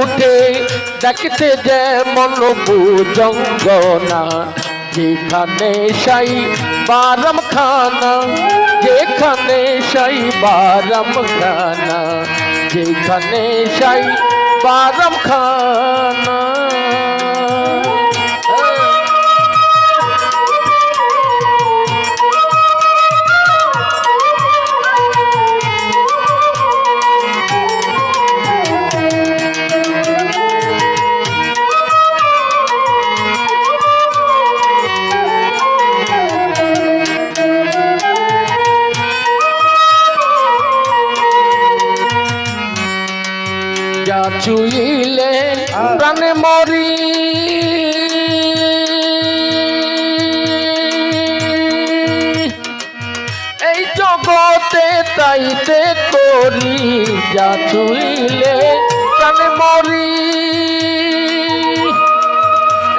উঠে দেখতে যেমন জঙ্গনা যেখানে সাই বারাম খানা যেখানে সাই বারাম খানা যেখানে সাই বারাম খানা চুইলে প্রাণে মরি। এই জগতে তাইতে করি যা চুইলে, প্রাণে মরি।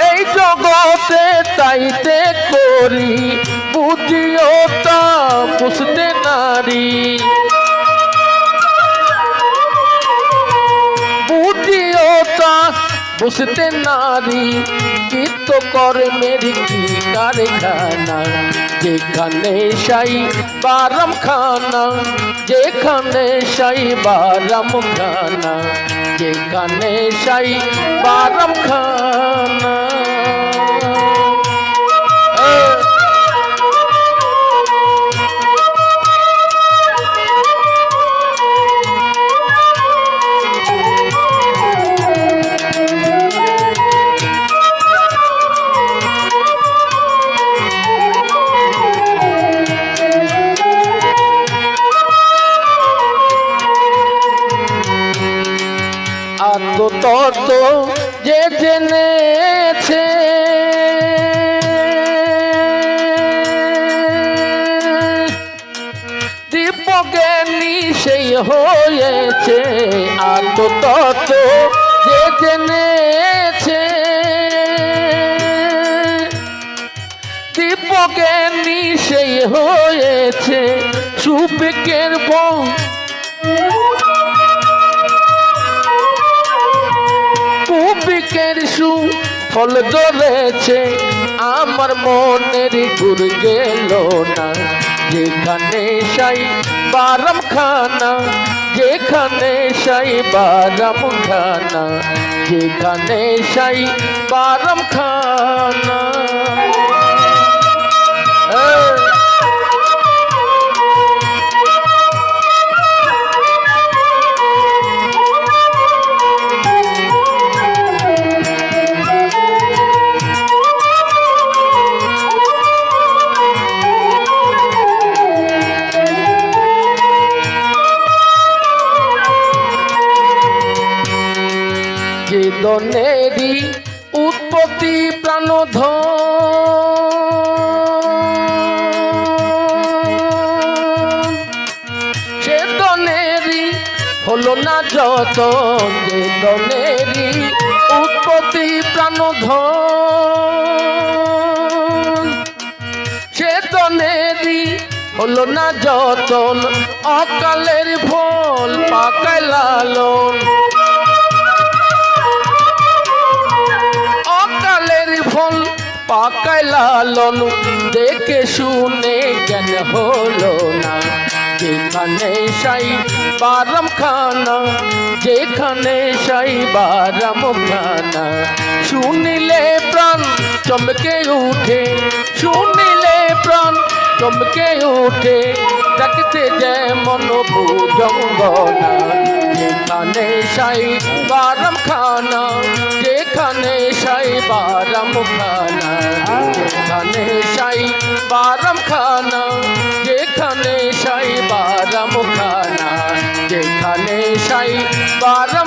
এই জগতে তাইতে করি বুঝিও তা বুঝতে নারী। বুঝতে নারী চিত্ত কর্মের কি কারখানা? যেখানে সাই বারাম খানা যেখানে সাই বারাম খানা যেখানে সাই বারাম খানা আত্মতত্ত্ব যে জেনেছে। দীপজ্ঞানী সেই হয়েছে আত্মতত্ত্ব। যে জেনেছে। দীপজ্ঞানী সেই হয়েছে সুবিকের বং ফল ধরেছে, আমার মনের গুর গেল না। যেখানে সাই বারাম খানা যেখানে সাই বারাম খানা যেখানে সাই বারাম খানা চেতনেরই উৎপত্তি প্রাণধ চেতনেরই হলো না যত চেতনেরই উৎপত্তি প্রাণধ চেতনেরই হলো না যতন, অকালের ফল পাকায় লালন। পাকায় লালন দেখে শুনে জ্ঞান হলো না। যেখানে সাই বারাম খানা যেখানে সাই বারাম খানা শুনিলে প্রাণ চমকে উঠে, শুনিলে প্রাণ চমকে উঠে ডাকতে যেমন ভুজঙ্গনা। যেখানে সাই বারাম খানা যেখানে সাই বারাম খানা যেখানে সাই বারাম খানা যেখানে সাই বারাম খানা যেখানে সাই বারাম